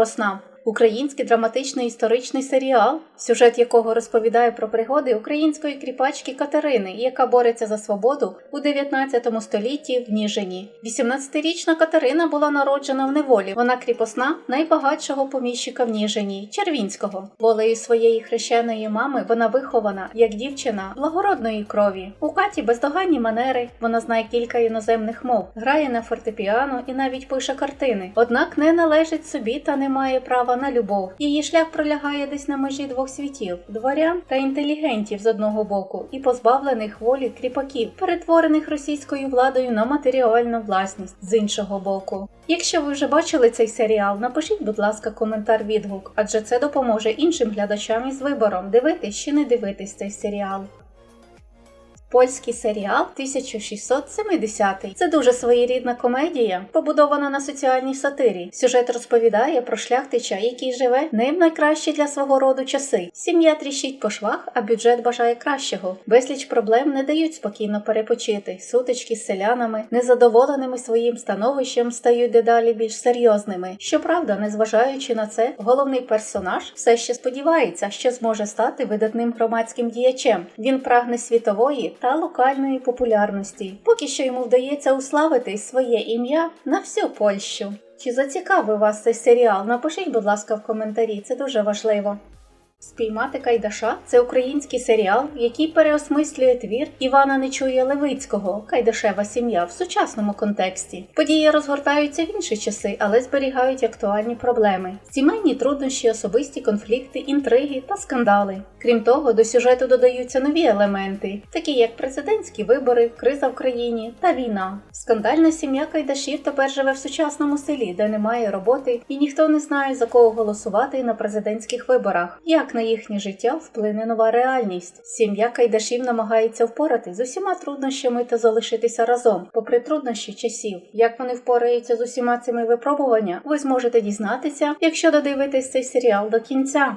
Кріпосна. Український драматичний історичний серіал, сюжет якого розповідає про пригоди української кріпачки Катерини, яка бореться за свободу у 19 столітті в Ніжині. 18-річна Катерина була народжена в неволі. Вона кріпосна найбагатшого поміщика в Ніжині Червінського. Волею своєї хрещеної мами вона вихована як дівчина благородної крові. У Каті бездоганні манери. Вона знає кілька іноземних мов, грає на фортепіано і навіть пише картини. Однак не належить собі та не має права на любов. Її шлях пролягає десь на межі двох світів: дворян та інтелігентів з одного боку, і позбавлених волі кріпаків, перетворених російською владою на матеріальну власність з іншого боку. Якщо ви вже бачили цей серіал, напишіть, будь ласка, коментар відгук, адже це допоможе іншим глядачам із вибором дивитись чи не дивитись цей серіал. Польський серіал 1670. Це дуже своєрідна комедія, побудована на соціальній сатирі. Сюжет розповідає про шляхтича, який живе не в найкращі для свого роду часи. Сім'я тріщить по швах, а бюджет бажає кращого. Безліч проблем не дають спокійно перепочити. Сутички з селянами, незадоволеними своїм становищем, стають дедалі більш серйозними. Щоправда, незважаючи на це, головний персонаж все ще сподівається, що зможе стати видатним громадським діячем. Він прагне світової та локальної популярності, поки що йому вдається уславити своє ім'я на всю Польщу. Чи зацікавив вас цей серіал? Напишіть, будь ласка, в коментарі, це дуже важливо. Спіймати Кайдаша це український серіал, який переосмислює твір Івана Нечуя Левицького Кайдашева сім'я в сучасному контексті. Події розгортаються в інші часи, але зберігають актуальні проблеми: сімейні труднощі, особисті конфлікти, інтриги та скандали. Крім того, до сюжету додаються нові елементи, такі як президентські вибори, криза в країні та війна. Скандальна сім'я Кайдашів тепер живе в сучасному селі, де немає роботи, і ніхто не знає за кого голосувати на президентських виборах. Як на їхнє життя вплине нова реальність. Сім'я Кайдашів намагається впорати з усіма труднощами та залишитися разом, попри труднощі часів. Як вони впораються з усіма цими випробуваннями, ви зможете дізнатися, якщо додивитесь цей серіал до кінця.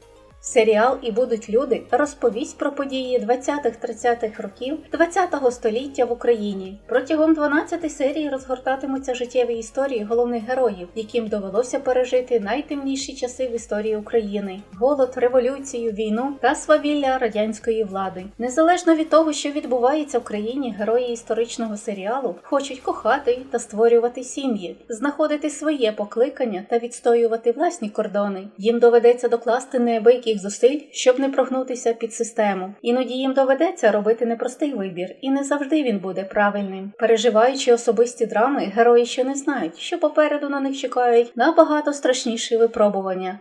Серіал і будуть люди розповість про події 20-30-х років 20-го століття в Україні. Протягом 12 серій розгортатимуться життєві історії головних героїв, яким довелося пережити найтемніші часи в історії України: голод, революцію, війну та свавілля радянської влади. Незалежно від того, що відбувається в країні, герої історичного серіалу хочуть кохати та створювати сім'ї, знаходити своє покликання та відстоювати власні кордони. Їм доведеться докласти неабияких зусиль, щоб не прогнутися під систему. Іноді їм доведеться робити непростий вибір, і не завжди він буде правильним. Переживаючи особисті драми, герої ще не знають, що попереду на них чекають набагато страшніші випробування.